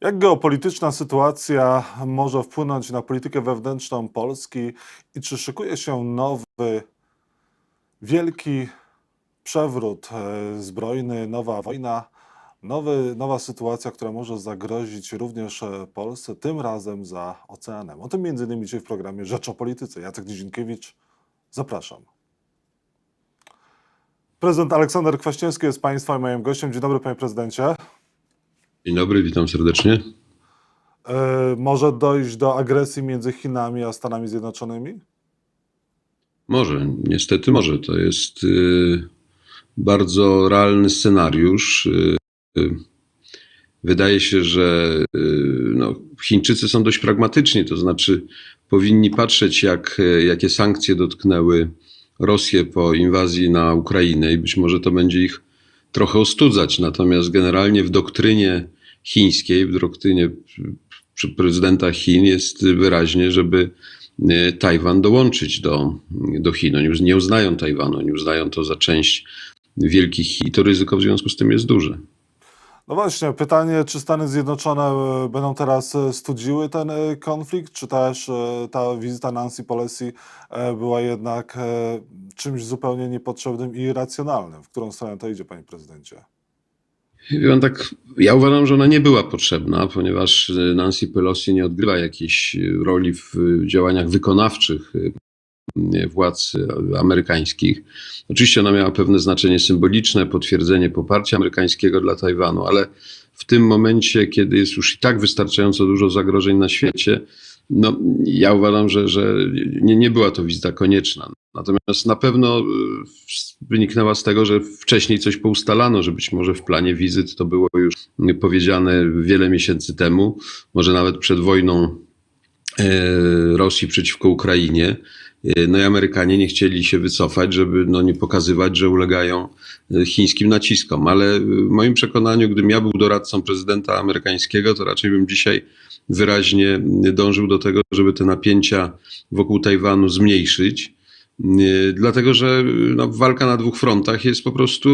Jak geopolityczna sytuacja może wpłynąć na politykę wewnętrzną Polski i czy szykuje się nowy, wielki przewrót e, zbrojny, nowa wojna, nowy, nowa sytuacja, która może zagrozić również e, Polsce, tym razem za oceanem? O tym między innymi dzisiaj w programie Rzecz o Polityce. Jacek Dzienkiewicz, zapraszam. Prezydent Aleksander Kwaśniewski jest Państwa i moim gościem. Dzień dobry, Panie Prezydencie. Dzień dobry, witam serdecznie. E, może dojść do agresji między Chinami a Stanami Zjednoczonymi? Może, niestety może. To jest y, bardzo realny scenariusz. Y, y, wydaje się, że no, Chińczycy są dość pragmatyczni, to znaczy powinni patrzeć, jak, jakie sankcje dotknęły Rosję po inwazji na Ukrainę i być może to będzie ich trochę ostudzać. Natomiast generalnie w doktrynie chińskiej, w doktrynie prezydenta Chin jest wyraźnie, żeby y, Tajwan dołączyć do, do Chin. Oni już nie uznają Tajwanu, oni uznają to za część wielkich Chin. To ryzyko w związku z tym jest duże. No właśnie, pytanie, czy Stany Zjednoczone e, będą teraz e, studziły ten e, konflikt, czy też ta wizyta Nancy Pelosi była jednak czymś zupełnie niepotrzebnym i irracjonalnym? W którą stronę to idzie, panie prezydencie? Wie pan, tak, ja uważam, że ona nie była potrzebna, ponieważ Nancy Pelosi nie odgrywa jakiejś roli w działaniach wykonawczych władz y, amerykańskich. Oczywiście ona miała pewne znaczenie symboliczne, potwierdzenie poparcia amerykańskiego dla Tajwanu, ale w tym momencie, kiedy jest już i tak wystarczająco dużo zagrożeń na świecie, no, ja uważam, że, że nie, nie była to wizyta konieczna. Natomiast na pewno y, wyniknęła z tego, że wcześniej coś poustalano, że być może w planie wizyt to było już powiedziane wiele miesięcy temu, może nawet przed wojną e, Rosji przeciwko Ukrainie. E, No i Amerykanie nie chcieli się wycofać, żeby no nie pokazywać, że ulegają e, chińskim naciskom. Ale e, w moim przekonaniu, gdybym ja był doradcą prezydenta amerykańskiego, to raczej bym dzisiaj wyraźnie dążył do tego, żeby te napięcia wokół Tajwanu zmniejszyć. Nie, Dlatego, że no, walka na dwóch frontach jest po prostu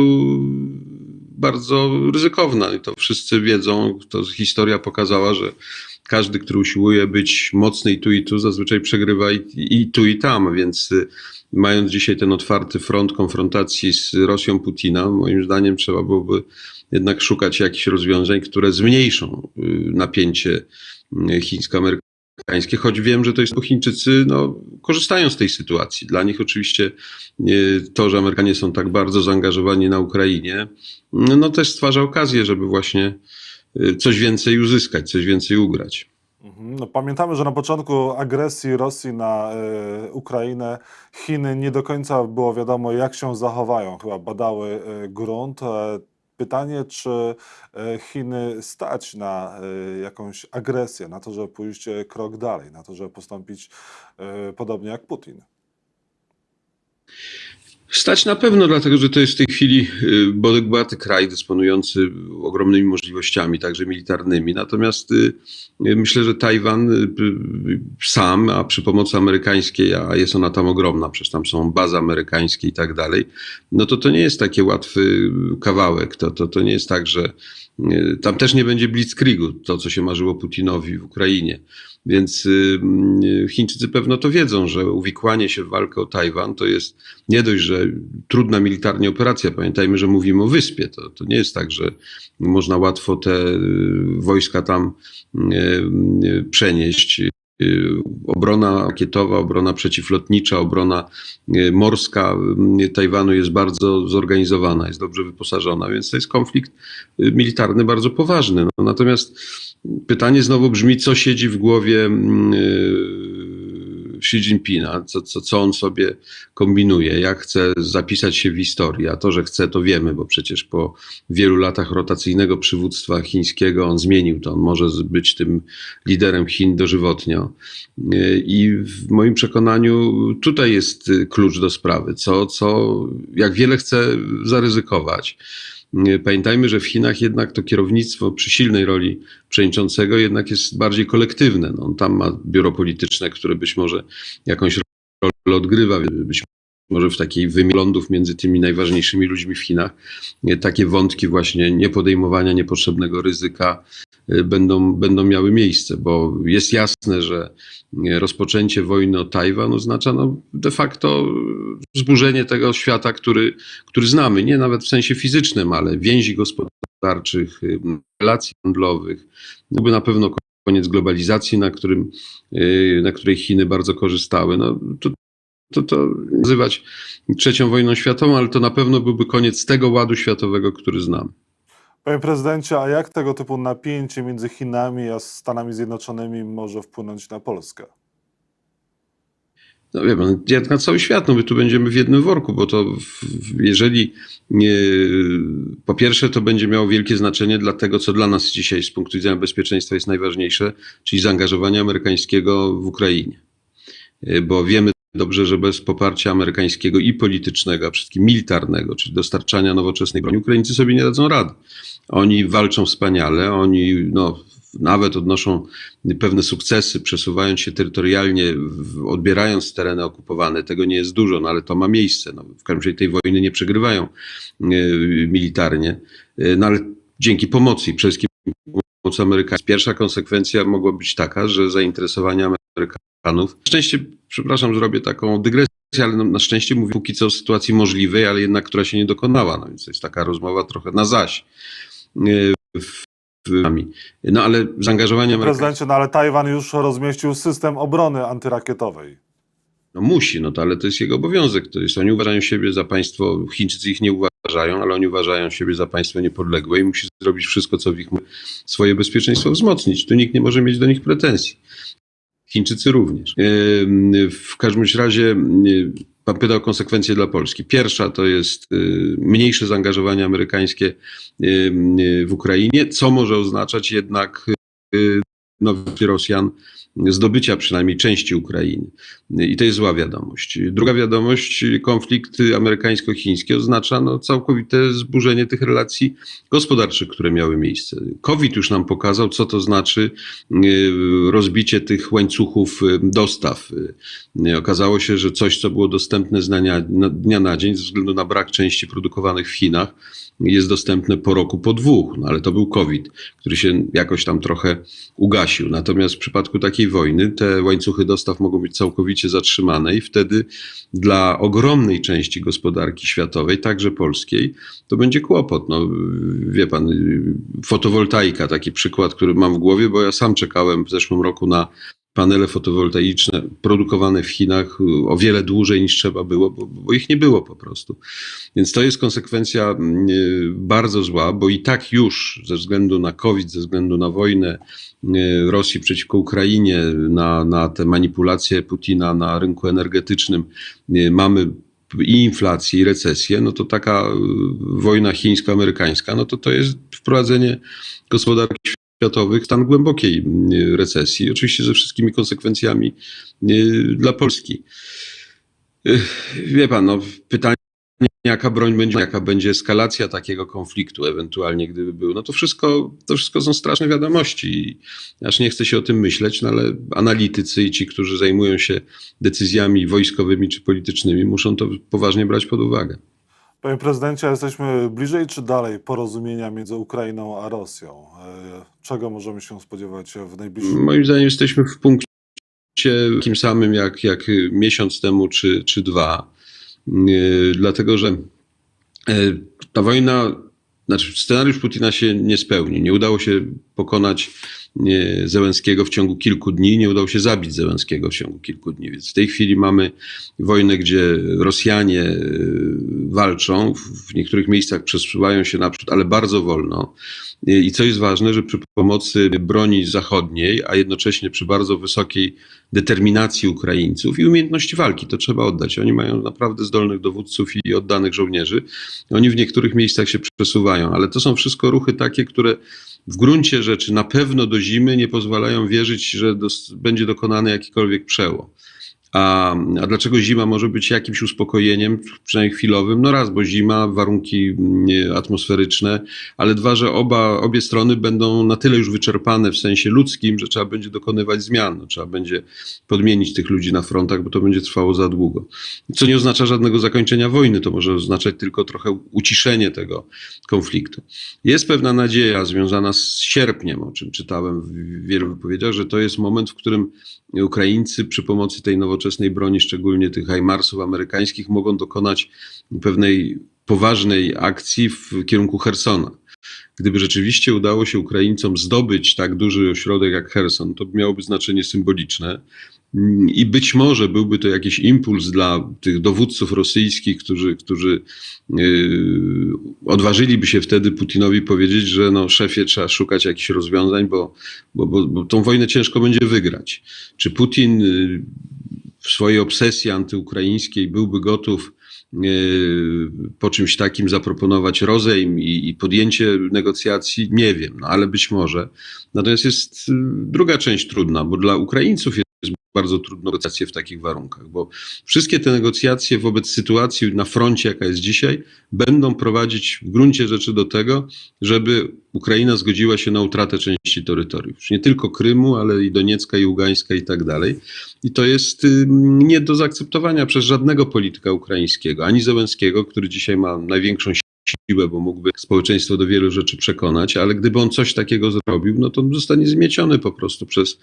bardzo ryzykowna i to wszyscy wiedzą. To historia pokazała, że każdy, który usiłuje być mocny i tu i tu, zazwyczaj przegrywa i, i tu i tam, więc y, mając dzisiaj ten otwarty front konfrontacji z Rosją Putina, moim zdaniem trzeba byłoby jednak szukać jakichś rozwiązań, które zmniejszą y, napięcie y, chińsko-amerykańskie, choć wiem, że to jest, Chińczycy no, korzystają z tej sytuacji. Dla nich oczywiście to, że Amerykanie są tak bardzo zaangażowani na Ukrainie, no też stwarza okazję, żeby właśnie coś więcej uzyskać, coś więcej ugrać. Mhm. No, pamiętamy, że na początku agresji Rosji na e, Ukrainę Chiny nie do końca było wiadomo, jak się zachowają. Chyba badały e, grunt. E, pytanie, czy Chiny stać na jakąś agresję, na to, żeby pójść krok dalej, na to, żeby postąpić podobnie jak Putin. Stać na pewno, dlatego że to jest w tej chwili y, bogaty kraj dysponujący ogromnymi możliwościami, także militarnymi. Natomiast y, y, myślę, że Tajwan sam, a przy pomocy amerykańskiej, a jest ona tam ogromna, przecież tam są bazy amerykańskie i tak dalej, no to to nie jest taki łatwy kawałek. To, to, to nie jest tak, że tam też nie będzie blitzkriegu, to co się marzyło Putinowi w Ukrainie. Więc y, y, Chińczycy pewno to wiedzą, że uwikłanie się w walkę o Tajwan to jest nie dość, że trudna militarnie operacja. Pamiętajmy, że mówimy o wyspie. To, to nie jest tak, że można łatwo te y, wojska tam y, y, przenieść. Y, Obrona rakietowa, obrona przeciwlotnicza, obrona y, morska y, Tajwanu jest bardzo zorganizowana, jest dobrze wyposażona, więc to jest konflikt militarny bardzo poważny. No, natomiast pytanie znowu brzmi, co siedzi w głowie mm, Xi Jinpinga, co, co, co on sobie kombinuje, jak chce zapisać się w historii. A to, że chce, to wiemy, bo przecież po wielu latach rotacyjnego przywództwa chińskiego on zmienił to. On może być tym liderem Chin dożywotnio. Y, I w moim przekonaniu tutaj jest klucz do sprawy. Co, co, jak wiele chce zaryzykować. Y, Pamiętajmy, że w Chinach jednak to kierownictwo przy silnej roli przewodniczącego jednak jest bardziej kolektywne. No, on tam ma biuro polityczne, które być może jakąś rolę odgrywa, być może w takiej wymianie lądów między tymi najważniejszymi ludźmi w Chinach, e, takie wątki właśnie niepodejmowania niepotrzebnego ryzyka e, będą, będą miały miejsce, bo jest jasne, że e, rozpoczęcie wojny o Tajwan oznacza no, de facto zburzenie tego świata, który, który znamy, nie nawet w sensie fizycznym, ale więzi gospodarczych, relacji handlowych. Byłby na pewno koniec globalizacji, na, którym, na której Chiny bardzo korzystały. No, to, to, to nazywać trzecią wojną światową, ale to na pewno byłby koniec tego ładu światowego, który znam. Panie prezydencie, a jak tego typu napięcie między Chinami a Stanami Zjednoczonymi może wpłynąć na Polskę? No wie pan, jak na cały świat, no my tu będziemy w jednym worku, bo to w, jeżeli nie, po pierwsze to będzie miało wielkie znaczenie dla tego, co dla nas dzisiaj z punktu widzenia bezpieczeństwa jest najważniejsze, czyli zaangażowanie amerykańskiego w Ukrainie. Bo wiemy dobrze, że bez poparcia amerykańskiego i politycznego, a przede wszystkim militarnego, czyli dostarczania nowoczesnej broni, Ukraińcy sobie nie dadzą rady. Oni walczą wspaniale, oni no, nawet odnoszą pewne sukcesy, przesuwając się terytorialnie, odbierając tereny okupowane. Tego nie jest dużo, no ale to ma miejsce. No, w każdym razie tej wojny nie przegrywają e, militarnie, E, no ale dzięki pomocy i przede wszystkim pomocy amerykańskiej. Pierwsza konsekwencja mogła być taka, że zainteresowanie Amerykanów, na szczęście, przepraszam, zrobię taką dygresję, ale no, na szczęście mówię póki co o sytuacji możliwej, ale jednak która się nie dokonała, no więc to jest taka rozmowa trochę na zaś. E, w- No ale zaangażowanie Amerykanów Prezydencie, no ale Tajwan już rozmieścił system obrony antyrakietowej. no musi, no to ale to jest jego obowiązek. To jest, oni uważają siebie za państwo, Chińczycy ich nie uważają, ale oni uważają siebie za państwo niepodległe i musi zrobić wszystko, co w ich swoje bezpieczeństwo wzmocnić. Tu nikt nie może mieć do nich pretensji. Chińczycy również. W każdym razie y, pan pytał o konsekwencje dla Polski. Pierwsza to jest y, mniejsze zaangażowanie amerykańskie y, w Ukrainie, co może oznaczać jednak y, no, Rosjan zdobycia przynajmniej części Ukrainy. I to jest zła wiadomość. Druga wiadomość, konflikt amerykańsko-chiński oznacza no, całkowite zburzenie tych relacji gospodarczych, które miały miejsce. COVID już nam pokazał, co to znaczy y, rozbicie tych łańcuchów y, dostaw. Y, Okazało się, że coś, co było dostępne z dnia na, dnia na dzień, ze względu na brak części produkowanych w Chinach, jest dostępne po roku, po dwóch. No, ale to był COVID, który się jakoś tam trochę ugasił. Natomiast w przypadku takiej wojny te łańcuchy dostaw mogą być całkowicie zatrzymane i wtedy dla ogromnej części gospodarki światowej, także polskiej, to będzie kłopot. No, wie pan, fotowoltaika, taki przykład, który mam w głowie, bo ja sam czekałem w zeszłym roku na panele fotowoltaiczne produkowane w Chinach y, o wiele dłużej niż trzeba było, bo, bo ich nie było po prostu. Więc to jest konsekwencja y, bardzo zła, bo i tak już ze względu na COVID, ze względu na wojnę y, Rosji przeciwko Ukrainie, na, na te manipulacje Putina na rynku energetycznym, mamy i inflację, i recesję, no to taka wojna chińsko-amerykańska, no to to jest wprowadzenie gospodarki światowych stan głębokiej y, recesji, oczywiście ze wszystkimi konsekwencjami y, dla Polski. Y, Wie pan, no, pytanie, jaka broń będzie, jaka będzie eskalacja takiego konfliktu, ewentualnie gdyby był, no to wszystko, to wszystko są straszne wiadomości. Aż nie chcę się o tym myśleć, no ale analitycy i ci, którzy zajmują się decyzjami wojskowymi czy politycznymi, muszą to poważnie brać pod uwagę. Panie prezydencie, jesteśmy bliżej czy dalej porozumienia między Ukrainą a Rosją? E, Czego możemy się spodziewać w najbliższym Moim zdaniem jesteśmy w punkcie takim samym jak, jak miesiąc temu czy, czy dwa. Yy, Dlatego, że yy, ta wojna, znaczy scenariusz Putina się nie spełni. Nie udało się pokonać Zełenskiego w ciągu kilku dni, nie udało się zabić Zełenskiego w ciągu kilku dni. Więc w tej chwili mamy wojnę, gdzie Rosjanie yy, walczą, w- w niektórych miejscach przesuwają się naprzód, ale bardzo wolno. I co jest ważne, że przy pomocy broni zachodniej, a jednocześnie przy bardzo wysokiej determinacji Ukraińców i umiejętności walki, to trzeba oddać. Oni mają naprawdę zdolnych dowódców i oddanych żołnierzy. Oni w niektórych miejscach się przesuwają, ale to są wszystko ruchy takie, które w gruncie rzeczy na pewno do zimy nie pozwalają wierzyć, że dos- będzie dokonany jakikolwiek przełom. A, a dlaczego zima może być jakimś uspokojeniem, przynajmniej chwilowym? No raz, bo zima, warunki mm, atmosferyczne, ale dwa, że oba, obie strony będą na tyle już wyczerpane w sensie ludzkim, że trzeba będzie dokonywać zmian. No, trzeba będzie podmienić tych ludzi na frontach, bo to będzie trwało za długo. Co nie oznacza żadnego zakończenia wojny, to może oznaczać tylko trochę uciszenie tego konfliktu. Jest pewna nadzieja związana z sierpniem, o czym czytałem w wielu wypowiedziach, że to jest moment, w którym Ukraińcy przy pomocy tej nowoczesnej broni, szczególnie tych HIMARSów amerykańskich, mogą dokonać pewnej poważnej akcji w kierunku Hersona. Gdyby rzeczywiście udało się Ukraińcom zdobyć tak duży ośrodek jak Herson, to miałoby znaczenie symboliczne. I być może byłby to jakiś impuls dla tych dowódców rosyjskich, którzy, którzy yy, odważyliby się wtedy Putinowi powiedzieć, że no, szefie trzeba szukać jakichś rozwiązań, bo, bo, bo, bo tą wojnę ciężko będzie wygrać. Czy Putin yy, w swojej obsesji antyukraińskiej byłby gotów yy, po czymś takim zaproponować rozejm i, i podjęcie negocjacji? Nie wiem, no, ale być może. Natomiast jest yy, druga część trudna, bo dla Ukraińców jest bardzo trudno negocjacje w takich warunkach, bo wszystkie te negocjacje wobec sytuacji na froncie, jaka jest dzisiaj, będą prowadzić w gruncie rzeczy do tego, żeby Ukraina zgodziła się na utratę części terytoriów. Nie tylko Krymu, ale i Doniecka, i Ługańska i tak dalej. I to jest nie do zaakceptowania przez żadnego polityka ukraińskiego, ani Zełenskiego, który dzisiaj ma największą siłę, bo mógłby społeczeństwo do wielu rzeczy przekonać, ale gdyby on coś takiego zrobił, no to on zostanie zmieciony po prostu przez,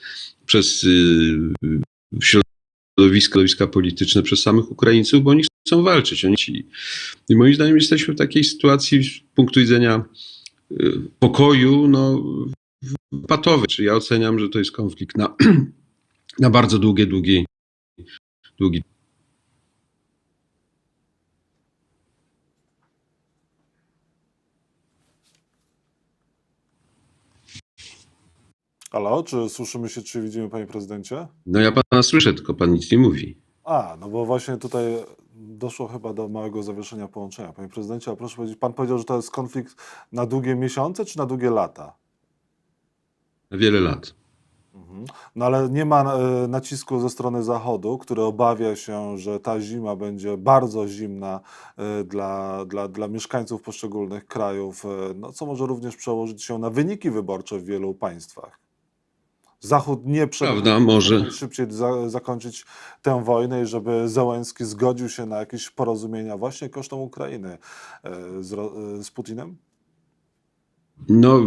przez yy, środowiska, polityczne, przez samych Ukraińców, bo oni chcą walczyć. Oni ci. I moim zdaniem jesteśmy w takiej sytuacji z punktu widzenia yy, pokoju, no patowy. Czyli ja oceniam, że to jest konflikt na, na bardzo długie, długi, długi Halo, czy słyszymy się, czy widzimy, panie prezydencie? No ja pana słyszę, tylko pan nic nie mówi. A, no bo właśnie tutaj doszło chyba do małego zawieszenia połączenia. Panie prezydencie, a proszę powiedzieć, pan powiedział, że to jest konflikt na długie miesiące, czy na długie lata? Na wiele lat. Mhm. No ale nie ma e, nacisku ze strony Zachodu, który obawia się, że ta zima będzie bardzo zimna e, dla, dla, dla mieszkańców poszczególnych krajów, e, no, co może również przełożyć się na wyniki wyborcze w wielu państwach. Zachód nie Prawda, może. szybciej za, zakończyć tę wojnę i żeby Zełenski zgodził się na jakieś porozumienia właśnie kosztem Ukrainy e, z, e, z Putinem? No,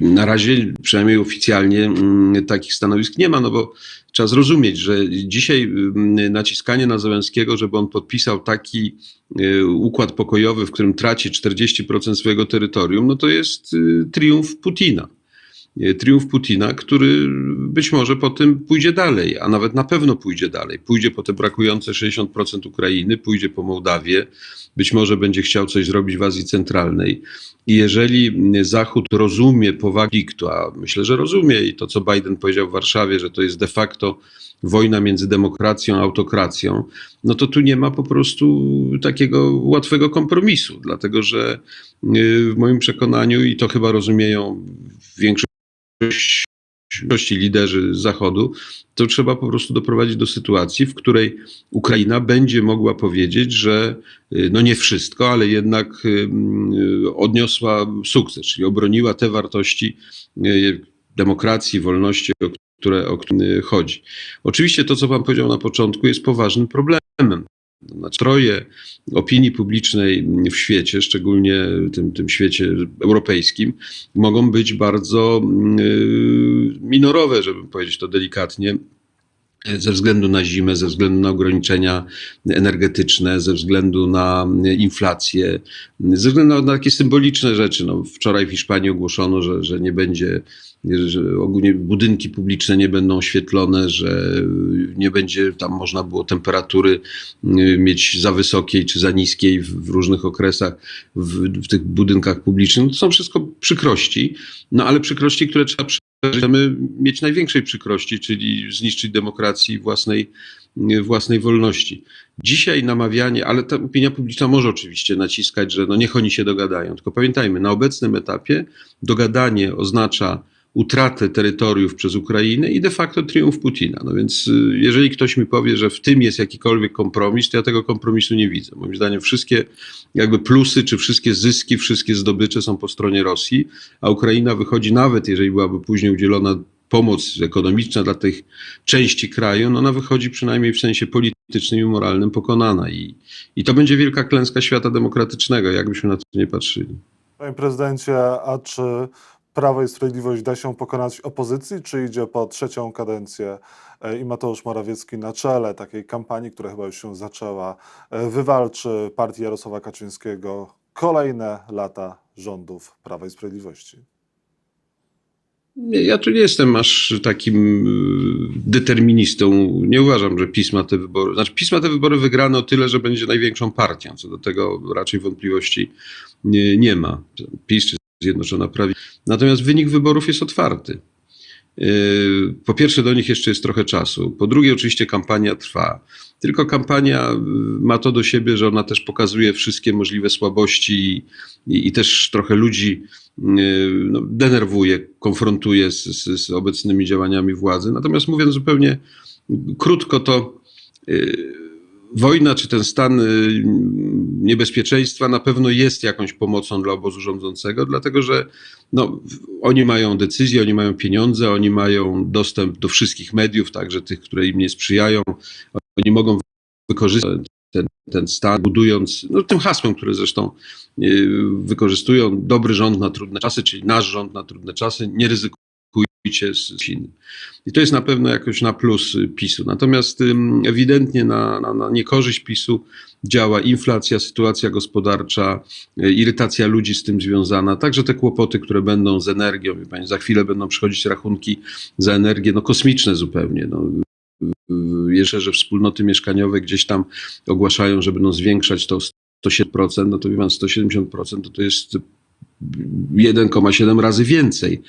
na razie, przynajmniej oficjalnie, mm, takich stanowisk nie ma, no bo trzeba zrozumieć, że dzisiaj mm, naciskanie na Zełenskiego, żeby on podpisał taki y, układ pokojowy, w którym traci 40% swojego terytorium, no to jest triumf Putina. Y, Triumf Putina, który być może potem pójdzie dalej, a nawet na pewno pójdzie dalej. Pójdzie po te brakujące 60% Ukrainy, pójdzie po Mołdawię, być może będzie chciał coś zrobić w Azji Centralnej. I jeżeli Zachód rozumie konfliktu, a myślę, że rozumie i to, co Biden powiedział w Warszawie, że to jest de facto wojna między demokracją a autokracją, no to tu nie ma po prostu takiego łatwego kompromisu, dlatego że y, w moim przekonaniu, i to chyba rozumieją większość większości liderzy Zachodu, to trzeba po prostu doprowadzić do sytuacji, w której Ukraina będzie mogła powiedzieć, że y, no nie wszystko, ale jednak y, y, odniosła sukces, czyli obroniła te wartości demokracji, wolności, o które, o które chodzi. Oczywiście to, co pan powiedział na początku, jest poważnym problemem. Nastroje opinii publicznej w świecie, szczególnie tym, tym świecie europejskim, mogą być bardzo y, minorowe, żeby powiedzieć to delikatnie, ze względu na zimę, ze względu na ograniczenia energetyczne, ze względu na inflację, ze względu na takie symboliczne rzeczy. No, wczoraj w Hiszpanii ogłoszono, że, że nie będzie, że ogólnie budynki publiczne nie będą oświetlone, że nie będzie tam można było temperatury y, mieć za wysokiej czy za niskiej w, w różnych okresach w, w tych budynkach publicznych. No, to są wszystko przykrości, no ale przykrości, które trzeba chcemy mieć największej przykrości, czyli zniszczyć demokracji własnej, własnej wolności. Dzisiaj namawianie, ale ta opinia publiczna może oczywiście naciskać, że no niech oni się dogadają. Tylko pamiętajmy, na obecnym etapie dogadanie oznacza utratę terytoriów przez Ukrainę i de facto triumf Putina. No więc y, jeżeli ktoś mi powie, że w tym jest jakikolwiek kompromis, to ja tego kompromisu nie widzę. Moim zdaniem wszystkie jakby plusy, czy wszystkie zyski, wszystkie zdobycze są po stronie Rosji, a Ukraina wychodzi nawet, jeżeli byłaby później udzielona pomoc ekonomiczna dla tych części kraju, no ona wychodzi przynajmniej w sensie politycznym i moralnym pokonana i, i to będzie wielka klęska świata demokratycznego, jakbyśmy na to nie patrzyli. Panie prezydencie, a czy Prawo i Sprawiedliwość da się pokonać opozycji, czy idzie po trzecią kadencję e, i Mateusz Morawiecki na czele takiej kampanii, która chyba już się zaczęła, e, wywalczy partię Jarosława Kaczyńskiego kolejne lata rządów Prawa i Sprawiedliwości? Ja tu nie jestem aż takim y, deterministą. Nie uważam, że PiS ma te wybory. Znaczy, PiS ma te wybory wygrane o tyle, że będzie największą partią. Co do tego raczej wątpliwości nie, nie ma. PiS czy Zjednoczona Prawica. Natomiast wynik wyborów jest otwarty. Yy, Po pierwsze, do nich jeszcze jest trochę czasu. Po drugie, oczywiście kampania trwa. Tylko kampania y, ma to do siebie, że ona też pokazuje wszystkie możliwe słabości i, i, też trochę ludzi yy, no, denerwuje, konfrontuje z, z, z obecnymi działaniami władzy. Natomiast mówiąc zupełnie krótko, to yy, wojna czy ten stan y, niebezpieczeństwa na pewno jest jakąś pomocą dla obozu rządzącego, dlatego że no, oni mają decyzje, oni mają pieniądze, oni mają dostęp do wszystkich mediów, także tych, które im nie sprzyjają. Oni mogą wykorzystać ten, ten stan, budując, no, tym hasłem, które zresztą y, wykorzystują, dobry rząd na trudne czasy, czyli nasz rząd na trudne czasy, nie ryzykujcie z z innym. I to jest na pewno jakoś na plus y, PiSu. Natomiast ewidentnie na, na, na niekorzyść PiSu działa inflacja, sytuacja gospodarcza, y, irytacja ludzi z tym związana, także te kłopoty, które będą z energią. Wie za chwilę będą przychodzić rachunki za energię, no kosmiczne zupełnie. No, jeszcze, że wspólnoty mieszkaniowe gdzieś tam ogłaszają, że będą zwiększać to 107%, no to wie pan, 170% to, to jest 1,7 razy więcej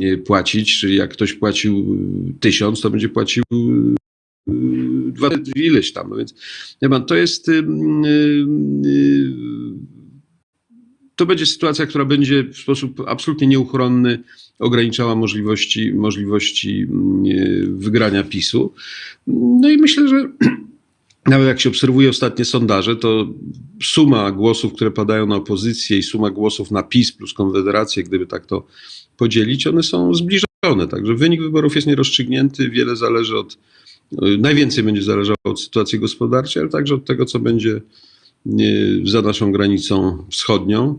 e, płacić, czyli jak ktoś płacił y, 1000, to będzie płacił y, dwa ileś tam. No więc wie pan, to jest ym, y, y, to będzie sytuacja, która będzie w sposób absolutnie nieuchronny ograniczała możliwości, możliwości mm, y, wygrania PiSu. No i myślę, że nawet jak się obserwuje ostatnie sondaże, to suma głosów, które padają na opozycję i suma głosów na PiS plus Konfederację, gdyby tak to podzielić, one są zbliżone. Także wynik wyborów jest nierozstrzygnięty, wiele zależy od, y, najwięcej będzie zależało od sytuacji gospodarczej, ale także od tego, co będzie y, za naszą granicą wschodnią.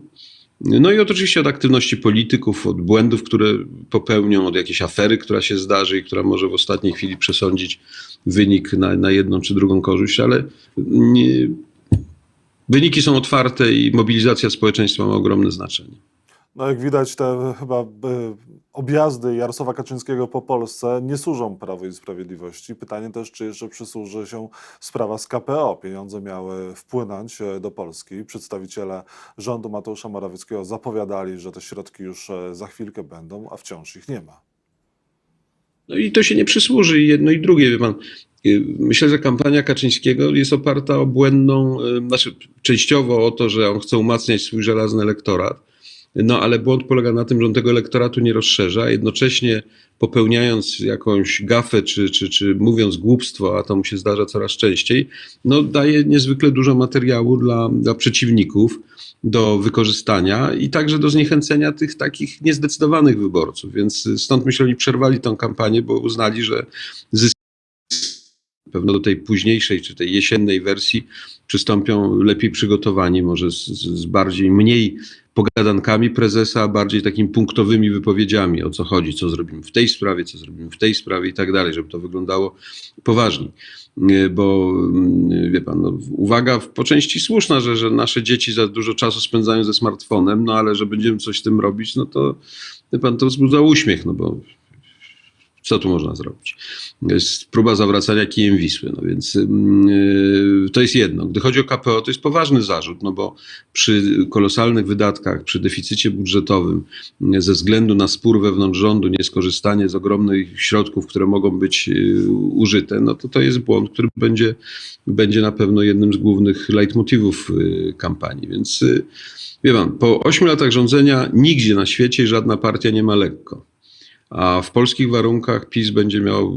No i oczywiście od aktywności polityków, od błędów, które popełnią, od jakiejś afery, która się zdarzy i która może w ostatniej chwili przesądzić wynik na, na jedną czy drugą korzyść, ale nie, wyniki są otwarte i mobilizacja społeczeństwa ma ogromne znaczenie. No jak widać, te chyba e, objazdy Jarosława Kaczyńskiego po Polsce nie służą Prawu i Sprawiedliwości. Pytanie też, czy jeszcze przysłuży się sprawa z KPO. Pieniądze miały wpłynąć e, do Polski. Przedstawiciele rządu Mateusza Morawieckiego zapowiadali, że te środki już e, za chwilkę będą, a wciąż ich nie ma. No i to się nie przysłuży jedno i drugie, wie pan. Y, Myślę, że kampania Kaczyńskiego jest oparta o błędną, y, znaczy częściowo o to, że on chce umacniać swój żelazny elektorat, no ale błąd polega na tym, że on tego elektoratu nie rozszerza, jednocześnie popełniając jakąś gafę, czy, czy, czy mówiąc głupstwo, a to mu się zdarza coraz częściej, no daje niezwykle dużo materiału dla, dla przeciwników do wykorzystania i także do zniechęcenia tych takich niezdecydowanych wyborców. Więc stąd myślę, oni przerwali tą kampanię, bo uznali, że zysk pewno do tej późniejszej czy tej jesiennej wersji przystąpią lepiej przygotowani, może z, z bardziej, mniej pogadankami prezesa, a bardziej takimi punktowymi wypowiedziami, o co chodzi, co zrobimy w tej sprawie, co zrobimy w tej sprawie i tak dalej, żeby to wyglądało poważniej. Nie, Bo mm, wie pan, no, uwaga po części słuszna, że, że nasze dzieci za dużo czasu spędzają ze smartfonem, no ale że będziemy coś z tym robić, no to wie pan, to wzbudza uśmiech, no bo co tu można zrobić? Jest próba zawracania kijem Wisły, no więc yy, to jest jedno. Gdy chodzi o KPO, to jest poważny zarzut, no bo przy kolosalnych wydatkach, przy deficycie budżetowym, yy, ze względu na spór wewnątrz rządu, nieskorzystanie z ogromnych środków, które mogą być yy, użyte, no to to jest błąd, który będzie, będzie na pewno jednym z głównych leitmotywów yy, kampanii. Więc yy, wie pan, po ośmiu latach rządzenia nigdzie na świecie żadna partia nie ma lekko. A w polskich warunkach PiS będzie miał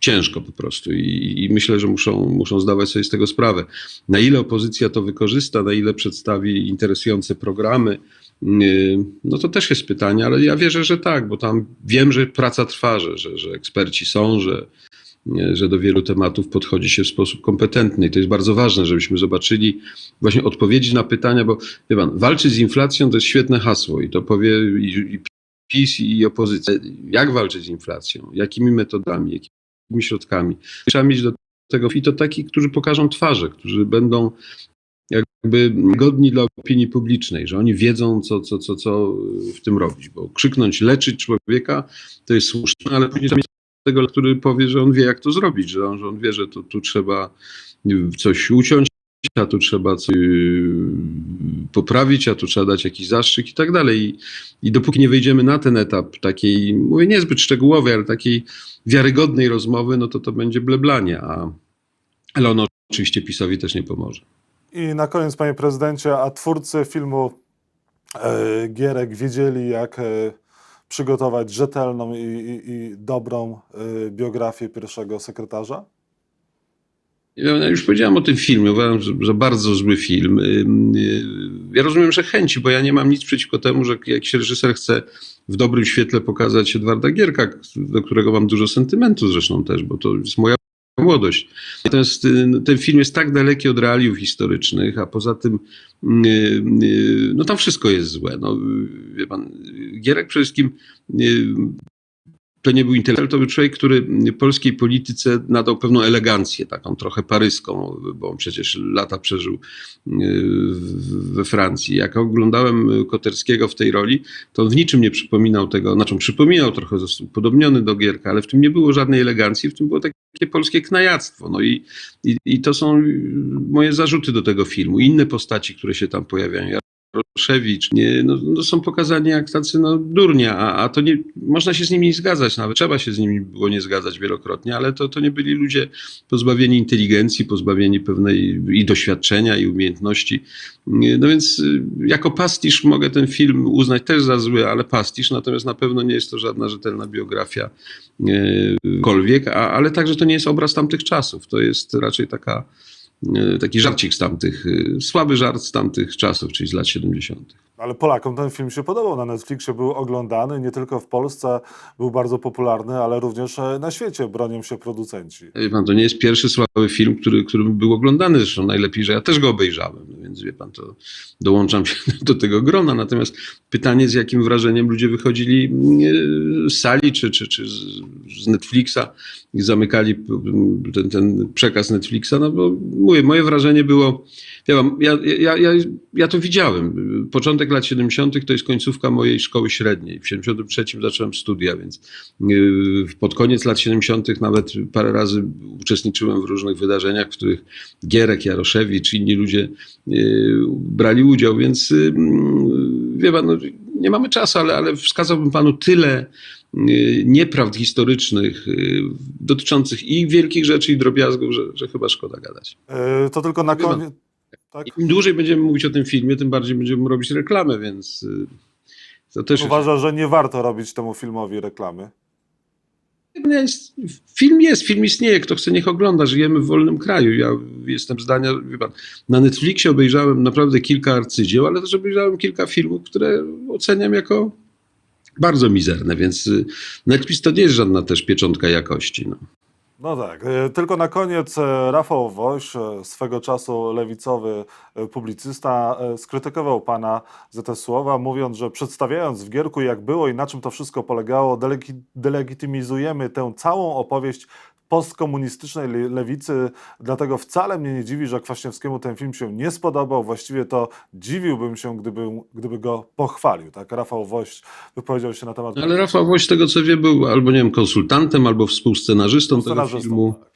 ciężko po prostu i, i myślę, że muszą, muszą zdawać sobie z tego sprawę. Na ile opozycja to wykorzysta, na ile przedstawi interesujące programy, yy, no to też jest pytanie, ale ja wierzę, że tak, bo tam wiem, że praca trwa, że, że, eksperci są, że, nie, że do wielu tematów podchodzi się w sposób kompetentny. I to jest bardzo ważne, żebyśmy zobaczyli właśnie odpowiedzi na pytania, bo wie pan, walczyć z inflacją to jest świetne hasło i to powie i, i PiS i opozycja. Jak walczyć z inflacją? Jakimi metodami? Jakimi środkami? Trzeba mieć do tego i to takich, którzy pokażą twarze, którzy będą jakby godni dla opinii publicznej, że oni wiedzą, co, co, co, co w tym robić, bo krzyknąć, leczyć człowieka to jest słuszne, ale później tam jest tego, który powie, że on wie, jak to zrobić, że on, że on wie, że tu, tu trzeba coś uciąć, a tu trzeba coś yy, poprawić, a tu trzeba dać jakiś zastrzyk i tak dalej. I, I dopóki nie wejdziemy na ten etap takiej, mówię niezbyt szczegółowej, ale takiej wiarygodnej rozmowy, no to to będzie bleblanie, a, ale ono oczywiście PiSowi też nie pomoże. I na koniec, panie prezydencie, a twórcy filmu e, Gierek wiedzieli, jak e, przygotować rzetelną i, i, i dobrą e, biografię pierwszego sekretarza? Ja już powiedziałem o tym filmie, uważam, że, bardzo zły film. Y, Ja rozumiem, że chęci, bo ja nie mam nic przeciwko temu, że jak się reżyser chce w dobrym świetle pokazać Edwarda Gierka, do którego mam dużo sentymentu zresztą też, bo to jest moja młodość. Natomiast y, ten film jest tak daleki od realiów historycznych, a poza tym y, no tam wszystko jest złe. No, wie pan, Gierek przede wszystkim to nie był intelektual, to był człowiek, który polskiej polityce nadał pewną elegancję, taką trochę paryską, bo on przecież lata przeżył w- we Francji. Jak oglądałem Koterskiego w tej roli, to on w niczym nie przypominał tego, znaczy przypominał trochę, został podobniony do Gierka, ale w tym nie było żadnej elegancji, w tym było takie polskie knajactwo. No i, i, i to są moje zarzuty do tego filmu. Inne postaci, które się tam pojawiają. Jaroszewicz, nie, no, no są pokazani jak tacy no, durnia, a, a to nie, można się z nimi nie zgadzać, nawet trzeba się z nimi było nie zgadzać wielokrotnie, ale to, to nie byli ludzie pozbawieni inteligencji, pozbawieni pewnej i doświadczenia, i umiejętności. No więc y, jako pastisz mogę ten film uznać też za zły, ale pastisz, natomiast na pewno nie jest to żadna rzetelna biografia y, kolwiek, a, ale także to nie jest obraz tamtych czasów, to jest raczej taka taki żarcik z tamtych, y, słaby żart z tamtych czasów, czyli z lat 70. Ale Polakom ten film się podobał. Na Netflixie był oglądany, nie tylko w Polsce był bardzo popularny, ale również e, na świecie bronią się producenci. Wie pan, to nie jest pierwszy słaby film, który, który był oglądany, zresztą najlepiej, że ja też go obejrzałem, no więc wie pan, to dołączam się do tego grona. Natomiast pytanie, z jakim wrażeniem ludzie wychodzili e, z sali czy, czy, czy z, Netflixa i zamykali ten, ten przekaz Netflixa, no bo mówię, moje wrażenie było, ja, mam- ja, ja, ja, ja to widziałem. Początek lat 70. to jest końcówka mojej szkoły średniej. W 73 zacząłem studia, więc yy, pod koniec lat 70. nawet parę razy uczestniczyłem w różnych wydarzeniach, w których Gierek, Jaroszewicz, inni ludzie yy, brali udział, więc yy, wie pan, no, nie mamy czasu, ale, ale wskazałbym panu tyle nieprawd historycznych dotyczących i wielkich rzeczy, i drobiazgów, że, że chyba szkoda gadać. To tylko na koniec. Tak? Im dłużej będziemy mówić o tym filmie, tym bardziej będziemy robić reklamę, więc y, to też jest, Uważa, że nie warto robić temu filmowi reklamy. jest. Film jest, film istnieje, kto chce niech ogląda, żyjemy w wolnym kraju. Ja jestem zdania, wie pan, na Netflixie obejrzałem naprawdę kilka arcydzieł, ale też obejrzałem kilka filmów, które oceniam jako bardzo mizerne, więc y, Netflix to nie jest żadna też pieczątka jakości. No. No tak. E, Tylko na koniec e, Rafał Woś, e, swego czasu lewicowy publicysta, skrytykował pana za te słowa, mówiąc, że przedstawiając w Gierku jak było i na czym to wszystko polegało, delegi- delegitymizujemy tę całą opowieść postkomunistycznej le- lewicy, dlatego wcale mnie nie dziwi, że Kwaśniewskiemu ten film się nie spodobał. Właściwie to dziwiłbym się, gdyby, gdyby go pochwalił. Tak, Rafał Woś wypowiedział się na temat... Ale Rafał Woś, tego co wie, był albo nie wiem, konsultantem, albo współscenarzystą tego scenarzystą, filmu. tak.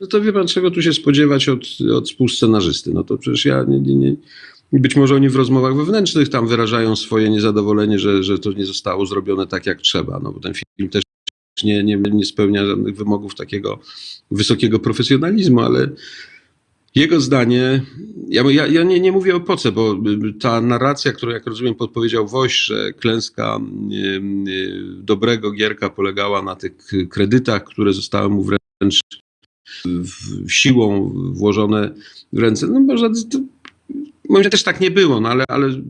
No to wie pan, czego tu się spodziewać od, od współscenarzysty? No to przecież ja nie, nie, nie. Być może oni w rozmowach wewnętrznych tam wyrażają swoje niezadowolenie, że, że to nie zostało zrobione tak, jak trzeba. No bo ten film też nie, nie, nie spełnia żadnych wymogów takiego wysokiego profesjonalizmu, ale Jego zdanie, ja, ja, ja nie, nie mówię o poce, bo y, ta narracja, którą jak rozumiem podpowiedział Woś, że klęska y, y, dobrego Gierka polegała na tych kredytach, które zostały mu wręcz siłą włożone w ręce, no może to, też tak nie było, no ale, ale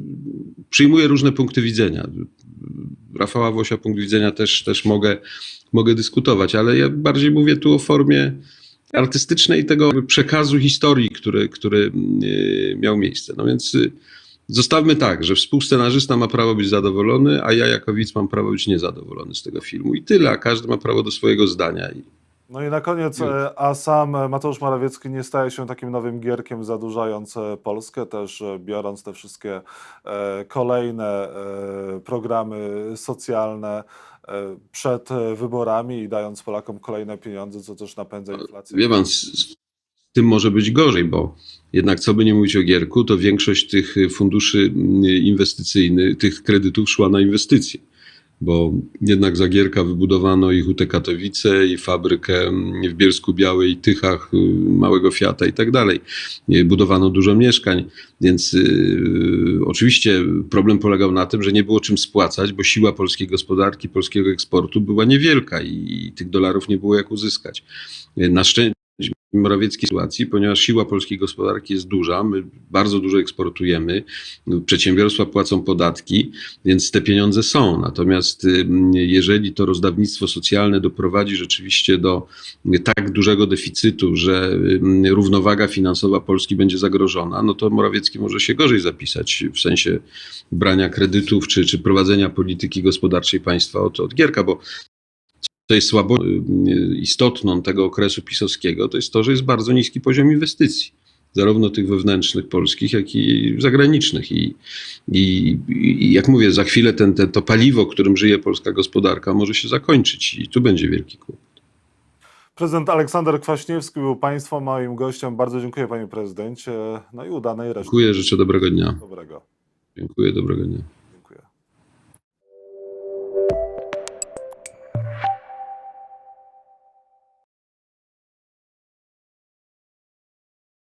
przyjmuję różne punkty widzenia. Rafała Wosia punkt widzenia też, też mogę, mogę dyskutować, ale ja bardziej mówię tu o formie artystycznej tego przekazu historii, który, który yy, miał miejsce. No więc yy, zostawmy tak, że współscenarzysta ma prawo być zadowolony, a ja jako widz mam prawo być niezadowolony z tego filmu. I tyle, a każdy ma prawo do swojego zdania. No i na koniec, Nie. e, a sam Mateusz Morawiecki nie staje się takim nowym gierkiem zadłużając e, Polskę, też e, biorąc te wszystkie kolejne programy socjalne przed wyborami i dając Polakom kolejne pieniądze, co też napędza inflację. Wie pan, z, tym może być gorzej, bo jednak co by nie mówić o Gierku, to większość tych funduszy inwestycyjnych, tych kredytów szła na inwestycje. Bo jednak za Gierka wybudowano i Hutę Katowice, i fabrykę w Bielsku Białej, Tychach, y, małego Fiata i tak dalej. Y, Budowano dużo mieszkań, więc y, oczywiście problem polegał na tym, że nie było czym spłacać, bo siła polskiej gospodarki, polskiego eksportu była niewielka i, i tych dolarów nie było jak uzyskać. Na szczęście Morawieckiej sytuacji, ponieważ siła polskiej gospodarki jest duża, my bardzo dużo eksportujemy, przedsiębiorstwa płacą podatki, więc te pieniądze są. Natomiast y, jeżeli to rozdawnictwo socjalne doprowadzi rzeczywiście do tak dużego deficytu, że y, równowaga finansowa Polski będzie zagrożona, no to Morawiecki może się gorzej zapisać w sensie brania kredytów czy, czy prowadzenia polityki gospodarczej państwa od, od Gierka, bo co jest słabo y, istotną tego okresu pisowskiego, to jest to, że jest bardzo niski poziom inwestycji. Zarówno tych wewnętrznych polskich, jak i zagranicznych. I, i, i jak mówię, za chwilę ten, ten, to paliwo, którym żyje polska gospodarka, może się zakończyć i tu będzie wielki kłopot. Prezydent Aleksander Kwaśniewski był Państwa moim gościem. Bardzo dziękuję Panie Prezydencie. No i udanej reszty Dziękuję, życzę dobrego dnia. dobrego. Dziękuję, dobrego dnia.